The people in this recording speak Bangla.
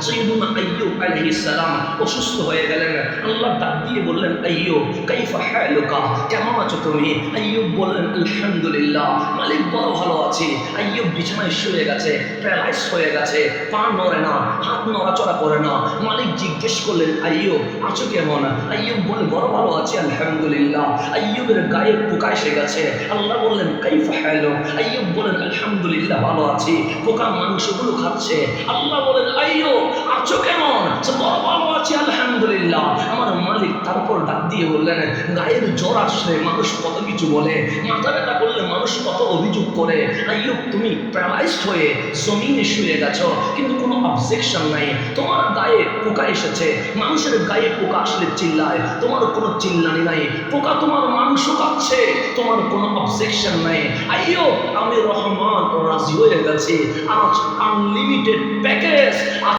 সৈয়দুনা আইয়ুব আলাইহিস সালাম অসুস্থ হয়ে গেলেন আল্লাহ দিয়ে বললেন, আইয়ুব, কাইফা হালুকা? কেমন আছো তুমি? আইয়ুব বললেন, আলহামদুলিল্লাহ, মালিক বড় ভালো আছে। আইয়ুব বিছানায় শুয়ে গেছে, প্যারালাইজ হয়ে গেছে, পা নড়ে না, হাত নড়াচড়া করে না। মালিক জিজ্ঞেস করলেন, আইয়ুব, আছো কেমন? আইয়ুব বলে, বড় ভালো আছে, আলহামদুলিল্লাহ। আইয়ুবের গায়ে পোকা এসে গেছে। আল্লাহ বললেন, কাইফা হালো আইয়ুব বলেন, আলহামদুলিল্লাহ, ভালো আছি। পোকা মাংসগুলো খাচ্ছে। আল্লাহ বলেন, আইয়ুব, আছো কেমন? বড় ভালো আছে আলহামদুলিল্লাহ, আমার মালিক তারপর ডাক দিয়ে বললেন, গায়ের জ্বর আসলে মানুষ কত কিছু বলে, মাথা ব্যথা করলে মানুষ কত অভিযোগ করে। আইয়ুব তুমি প্যারালাইজড হয়ে জমিনে শুয়ে গেছো, কিন্তু কোনো অবজেকশন নাই। তোমার গায়ে পোকা এসেছে, মানুষের গায়ে পোকা আসলে চিল্লায়, তোমার কোনো চিল্লানি নাই। পোকা তোমার মাংস খাচ্ছে, তোমার কোনো অবজেকশন নাই। আইয়ো, আমি রহমান রাজি হয়ে গেছি। আজ আনলিমিটেড প্যাকেজ